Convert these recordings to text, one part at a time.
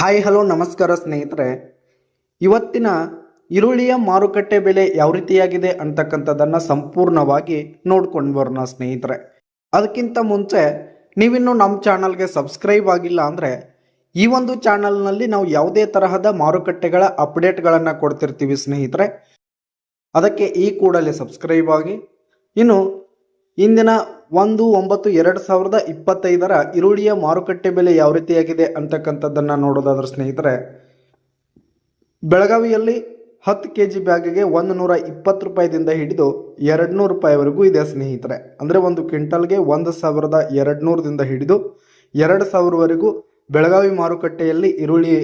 Hi, hello, ನಮಸ್ಕಾರ ಸ್ನೇಹಿತರೆ. ಇವತ್ತಿನ ಈರುಳ್ಳಿಯ ಮಾರುಕಟ್ಟೆ ಬೆಲೆ ಯಾವ ರೀತಿಯಾಗಿದೆ ಅಂತಕ್ಕಂಥದ್ದನ್ನು ಸಂಪೂರ್ಣವಾಗಿ ನೋಡ್ಕೊಂಡು ಬರೋಣ ಸ್ನೇಹಿತರೆ. ಅದಕ್ಕಿಂತ ಮುಂಚೆ ನೀವಿನ್ನೂ ನಮ್ಮ ಚಾನಲ್ಗೆ ಸಬ್ಸ್ಕ್ರೈಬ್ ಆಗಿಲ್ಲ ಅಂದರೆ ಈ ಒಂದು ಚಾನಲ್ನಲ್ಲಿ ನಾವು ಯಾವುದೇ ತರಹದ ಮಾರುಕಟ್ಟೆಗಳ ಅಪ್ಡೇಟ್ಗಳನ್ನು ಕೊಡ್ತಿರ್ತೀವಿ ಸ್ನೇಹಿತರೆ. ಅದಕ್ಕೆ ಈ ಕೂಡಲೇ ಸಬ್ಸ್ಕ್ರೈಬ್ ಆಗಿ. ಇನ್ನು ಇಂದಿನ ಒಂದು, ಒಂಬತ್ತು, ಎರಡು ಸಾವಿರದ ಇಪ್ಪತ್ತೈದರ ಈರುಳ್ಳಿಯ ಮಾರುಕಟ್ಟೆ ಬೆಲೆ ಯಾವ ರೀತಿಯಾಗಿದೆ ಅಂತಕ್ಕಂಥದ್ದನ್ನು ನೋಡೋದಾದ್ರೆ ಸ್ನೇಹಿತರೆ, ಬೆಳಗಾವಿಯಲ್ಲಿ ಹತ್ತು ಕೆ ಜಿ ಬ್ಯಾಗಿಗೆ ಒಂದು ನೂರ ಇಪ್ಪತ್ತು ರೂಪಾಯಿದಿಂದ ಹಿಡಿದು ಎರಡು ನೂರು ರೂಪಾಯಿವರೆಗೂ ಇದೆ ಸ್ನೇಹಿತರೆ. ಅಂದರೆ ಒಂದು ಕ್ವಿಂಟಲ್ಗೆ ಒಂದು ಸಾವಿರದ ಎರಡು ನೂರದಿಂದ ಹಿಡಿದು ಎರಡು ಸಾವಿರವರೆಗೂ ಬೆಳಗಾವಿ ಮಾರುಕಟ್ಟೆಯಲ್ಲಿ ಈರುಳ್ಳಿ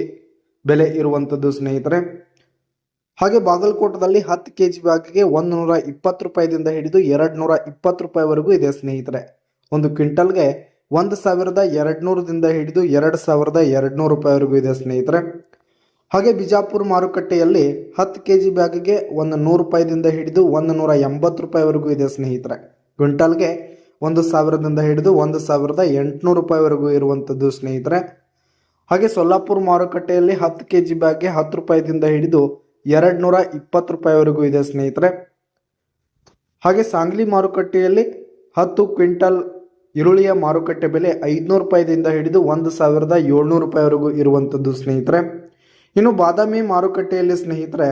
ಬೆಲೆ ಇರುವಂಥದ್ದು ಸ್ನೇಹಿತರೆ. ಹಾಗೆ ಬಾಗಲಕೋಟದಲ್ಲಿ ಹತ್ತು ಕೆ ಜಿ ಬ್ಯಾಗಿಗೆ ಒಂದು ನೂರ ಇಪ್ಪತ್ತು ರೂಪಾಯಿದಿಂದ ಹಿಡಿದು ಎರಡು ನೂರ ಇಪ್ಪತ್ತು ರೂಪಾಯಿವರೆಗೂ ಇದೆ ಸ್ನೇಹಿತರೆ. ಒಂದು ಕ್ವಿಂಟಲ್ಗೆ ಒಂದು ಸಾವಿರದ ಎರಡು ನೂರದಿಂದ ಹಿಡಿದು ಎರಡು ಸಾವಿರದ ಎರಡು ನೂರು ರೂಪಾಯಿವರೆಗೂ ಇದೆ ಸ್ನೇಹಿತರೆ. ಹಾಗೆ ಬಿಜಾಪುರ ಮಾರುಕಟ್ಟೆಯಲ್ಲಿ ಹತ್ತು ಕೆ ಜಿ ಬ್ಯಾಗಿಗೆ ಒಂದು ನೂರು ರೂಪಾಯಿದಿಂದ ಹಿಡಿದು ಒಂದು ನೂರ ಎಂಬತ್ತು ರೂಪಾಯಿವರೆಗೂ ಇದೆ ಸ್ನೇಹಿತರೆ. ಕ್ವಿಂಟಲ್ಗೆ ಒಂದು ಸಾವಿರದಿಂದ ಹಿಡಿದು ಒಂದು ಸಾವಿರದ ಎಂಟುನೂರು ರೂಪಾಯಿವರೆಗೂ ಇರುವಂಥದ್ದು ಸ್ನೇಹಿತರೆ. ಹಾಗೆ ಸೊಲ್ಲಾಪುರ ಮಾರುಕಟ್ಟೆಯಲ್ಲಿ ಹತ್ತು ಕೆ ಜಿ ಬ್ಯಾಗ್ಗೆ ಹತ್ತು ರೂಪಾಯಿದಿಂದ ಹಿಡಿದು ಎರಡು ನೂರ ಇಪ್ಪತ್ತು ರೂಪಾಯಿವರೆಗೂ ಇದೆ ಸ್ನೇಹಿತರೆ. ಹಾಗೆ ಸಾಂಗ್ಲಿ ಮಾರುಕಟ್ಟೆಯಲ್ಲಿ ಹತ್ತು ಕ್ವಿಂಟಲ್ ಈರುಳ್ಳಿಯ ಮಾರುಕಟ್ಟೆ ಬೆಲೆ ಐದುನೂರು ರೂಪಾಯಿದಿಂದ ಹಿಡಿದು ಒಂದು ಸಾವಿರದ ಏಳ್ನೂರು ರೂಪಾಯಿವರೆಗೂ ಇರುವಂಥದ್ದು ಸ್ನೇಹಿತರೆ. ಇನ್ನು ಬಾದಾಮಿ ಮಾರುಕಟ್ಟೆಯಲ್ಲಿ ಸ್ನೇಹಿತರೆ,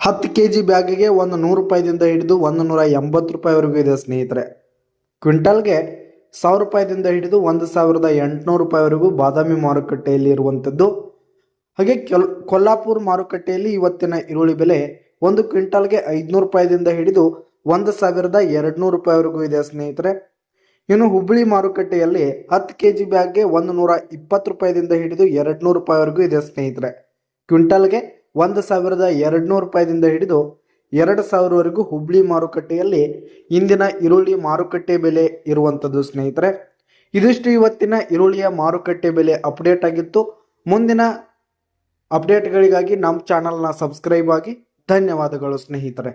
ಹತ್ತು ಕೆ ಜಿ ಬ್ಯಾಗಿಗೆ ಒಂದು ನೂರು ರೂಪಾಯಿದಿಂದ ಹಿಡಿದು ಒಂದು ನೂರ ಎಂಬತ್ತು ರೂಪಾಯಿವರೆಗೂ ಇದೆ ಸ್ನೇಹಿತರೆ. ಕ್ವಿಂಟಲ್ಗೆ ಸಾವಿರ ರೂಪಾಯಿದಿಂದ ಹಿಡಿದು ಒಂದು ಸಾವಿರದ ಎಂಟುನೂರು ರೂಪಾಯಿವರೆಗೂ ಬಾದಾಮಿ ಮಾರುಕಟ್ಟೆಯಲ್ಲಿ ಇರುವಂಥದ್ದು. ಹಾಗೆ ಕೆಲ್, ಕೊಲ್ಲಾಪುರ ಮಾರುಕಟ್ಟೆಯಲ್ಲಿ ಇವತ್ತಿನ ಈರುಳ್ಳಿ ಬೆಲೆ ಒಂದು ಕ್ವಿಂಟಲ್ಗೆ ಐದುನೂರು ರೂಪಾಯಿದಿಂದ ಹಿಡಿದು ಒಂದು ಸಾವಿರದ ಎರಡು ನೂರು ರೂಪಾಯಿವರೆಗೂ ಇದೆ ಸ್ನೇಹಿತರೆ. ಇನ್ನು ಹುಬ್ಬಳ್ಳಿ ಮಾರುಕಟ್ಟೆಯಲ್ಲಿ ಹತ್ತು ಕೆ ಜಿ ಬ್ಯಾಗ್ಗೆ ಒಂದು ನೂರ ಇಪ್ಪತ್ತು ರೂಪಾಯಿದಿಂದ ಹಿಡಿದು ಎರಡುನೂರು ರೂಪಾಯಿವರೆಗೂ ಇದೆ ಸ್ನೇಹಿತರೆ. ಕ್ವಿಂಟಲ್ಗೆ ಒಂದು ಸಾವಿರದ ಎರಡುನೂರು ರೂಪಾಯಿದಿಂದ ಹಿಡಿದು ಎರಡು ಸಾವಿರವರೆಗೂ ಹುಬ್ಳಿ ಮಾರುಕಟ್ಟೆಯಲ್ಲಿ ಇಂದಿನ ಈರುಳ್ಳಿ ಮಾರುಕಟ್ಟೆ ಬೆಲೆ ಇರುವಂಥದ್ದು ಸ್ನೇಹಿತರೆ. ಇದಿಷ್ಟು ಇವತ್ತಿನ ಈರುಳ್ಳಿಯ ಮಾರುಕಟ್ಟೆ ಬೆಲೆ ಅಪ್ಡೇಟ್ ಆಗಿತ್ತು. ಮುಂದಿನ ಅಪ್ಡೇಟ್ಗಳಿಗಾಗಿ ನಮ್ಮ ಚಾನಲ್ನ ಸಬ್ಸ್ಕ್ರೈಬ್ ಆಗಿ ಧನ್ಯವಾದಗಳು ಸ್ನೇಹಿತರೆ.